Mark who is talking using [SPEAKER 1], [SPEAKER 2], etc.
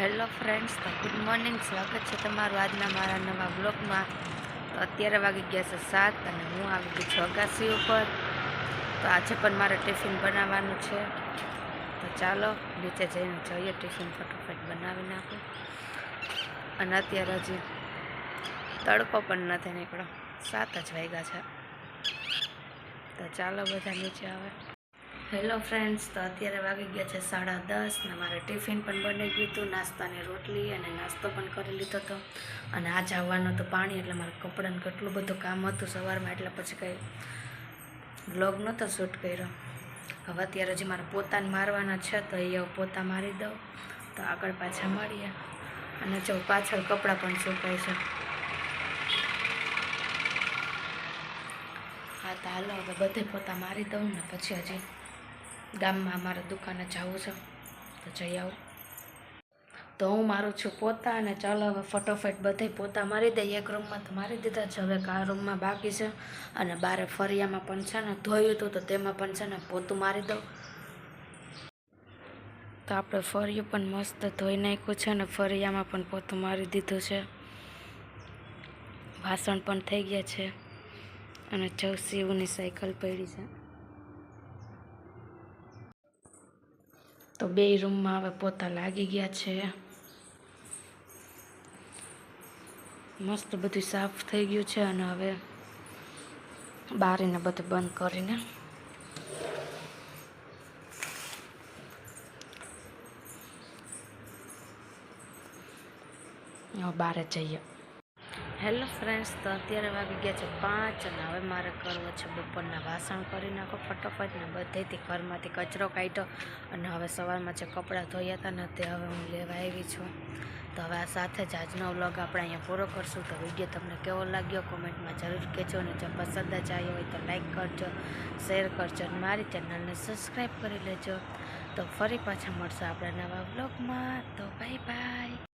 [SPEAKER 1] Hello friends તો good morning સ્વાગત છે તમારું આજના મારા નવા બ્લોગમાં તો અત્યારે વાગી ગયા છે સાત અને હું આવી ગઈ છું અગાસી ઉપર. તો આજે પણ મારે ટિફિન બનાવવાનું છે. તો ચાલો, નીચે જઈને જઈએ ટિફિન ફટોફટ બનાવી નાખું. અને અત્યારે હજી તડકો પણ નથી નીકળો સાત જ વાગ્યા છે. તો ચાલો બધા નીચે આવે. હેલો ફ્રેન્ડ્સ, તો અત્યારે વાગી ગયા છે સાડા દસ ને મારે ટિફિન પણ બની ગયું હતું, નાસ્તાની રોટલી અને નાસ્તો પણ કરી લીધો હતો. અને આજ આવવાનું હતું પાણી, એટલે મારે કપડાનું કેટલું બધું કામ હતું સવારમાં, એટલે પછી કંઈ બ્લોગ નહોતો શૂટ કર્યો. હવે અત્યારે હજી મારે પોતાને મારવાના છે, તો એ પોતા મારી દઉં. તો આગળ પાછા મળીએ. અને જો પાછળ કપડાં પણ સુકાય છે. હા, તો હાલો, હવે બધે પોતા મારી દઉં ને પછી હજી ગામમાં અમારે દુકાને જવું છે, તો જઈ આવું. તો હું મારું છું પોતા અને ચાલો હવે ફટોફટ બધે પોતા મારી દઈએ એક રૂમમાં તો મારી દીધા છે, હવે આ રૂમમાં બાકી છે. અને બારે ફરિયામાં પણ છે ને ધોયું હતું તો તેમાં પણ છે ને પોતું મારી દઉં. તો આપણે ફરિયું પણ મસ્ત ધોઈ નાખ્યું છે ને ફરિયામાં પણ પોતું મારી દીધું છે. વાસણ પણ થઈ ગયા છે અને ચૌસીઓની સાયકલ પડી છે. તો બે રૂમમાં હવે પોતા લાગી ગયા છે. મસ્ત બધું સાફ થઈ ગયું છે અને હવે બારીને બધું બંધ કરીને બારે જઈએ. હેલો ફ્રેન્ડ્સ તો અત્યારે વાગી ગયા છે પાંચ અને હવે મારે કરવો છે બપોરના વાસણ કરી નાખો ફટોફટ ને બધેથી ઘરમાંથી કચરો કાઢ્યો અને હવે સવારમાં જે કપડાં ધોયા હતા ને તે હવે હું લેવા આવી છું. તો હવે આ સાથે જ આજનો વ્લોગ આપણે અહીંયા પૂરો કરશું. તો વીડિયો તમને કેવો લાગ્યો કોમેન્ટમાં જરૂર કહેજો અને જો પસંદ જ આવ્યો હોય તો લાઇક કરજો શેર કરજો અને મારી ચેનલને સબસ્ક્રાઈબ કરી લેજો. તો ફરી પાછા મળશે આપણા નવા વ્લોગમાં. તો બાય બાય